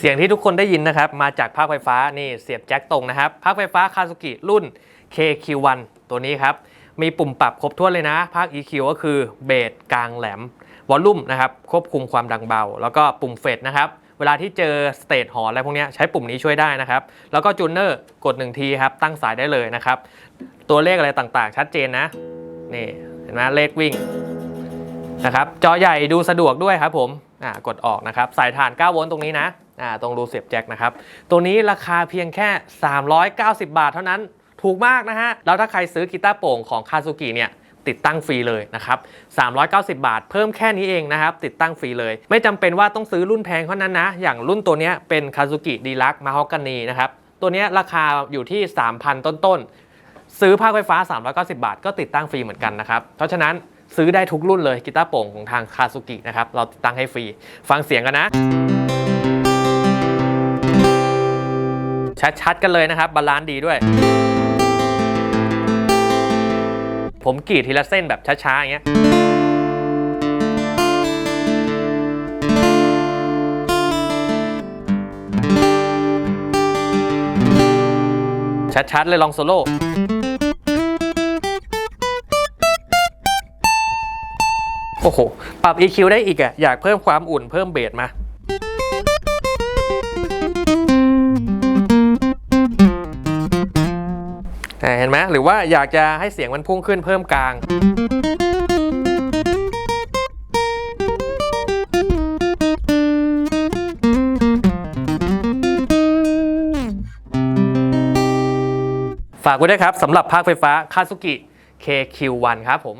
เสียงที่ทุกคนได้ยินนะครับมาจากภาคไฟฟ้านี่เสียบแจ็คตรงนะครับภาคไฟฟ้าคา s ุกิรุ่น KQ1 ตัวนี้ครับ มีปุ่มปรับครบถ้วนเลยนะ ภาค EQ ก็คือเบสกลางแหลมวอลลุ่มนะครับควบคุมความดังเบา แล้วก็ปุ่มเฟดนะครับเวลาที่เจอสเตทหอนอะไรพวกนี้ใช้ปุ่มนี้ช่วยได้นะครับ แล้วก็จูเนอร์กด1ทีครับตั้งสายได้เลยนะครับ ตัวเลขอะไรต่างๆ ชัดเจนนะนี่เห็นไหมเลขวิ่งนะครับจอใหญ่ดูสะดวกด้วยครับผมกดออกนะครับสายถ่าน 9 โวลต์ตรงนี้นะ ตรงรูเสียบแจ็คนะครับ ตัวนี้ราคาเพียงแค่ 390 บาทเท่านั้นถูกมากนะฮะ แล้วถ้าใครซื้อกีตาร์โปร่งของคา s ุกิเนี่ยติดตั้งฟรีเลยนะครับ 390 บาท เพิ่มแค่นี้เองนะครับ ติดตั้งฟรีเลย ไม่จำเป็นว่าต้องซื้อรุ่นแพงเท่านั้นนะ อย่างรุ่นตัวนี้เป็นคา s ุกิดีลักมาฮอกานีนะครับ ตัวนี้ราคาอยู่ที่ 3,000 ต้นๆ ซื้อภาคไฟฟ้า 390 บาท ก็ติดตั้งฟรีเหมือนกันนะครับ เพราะฉะนั้นซื้อได้ทุกรุ่นเลยกีตาร์โปร่งของทางคา s ุกินะครับ เราติดตั้งให้ฟรี ฟังเสียงกันนะ ชัดๆกันเลยนะครับบาลานซ์ดีด้วย ผมกรีดทีละเส้นแบบช้าๆอย่างเงี้ยชัดๆเลยลองโซโล่โอ้โห ปรับ EQ ได้อีกอะอยากเพิ่มความอุ่นเพิ่มเบสมา เห็นไหมหรือว่าอยากจะให้เสียงมันพุ่งขึ้นเพิ่มกลาง ฝากไว้ด้วยครับสำหรับภาคไฟฟ้าคาสุกิ KQ1 ครับผม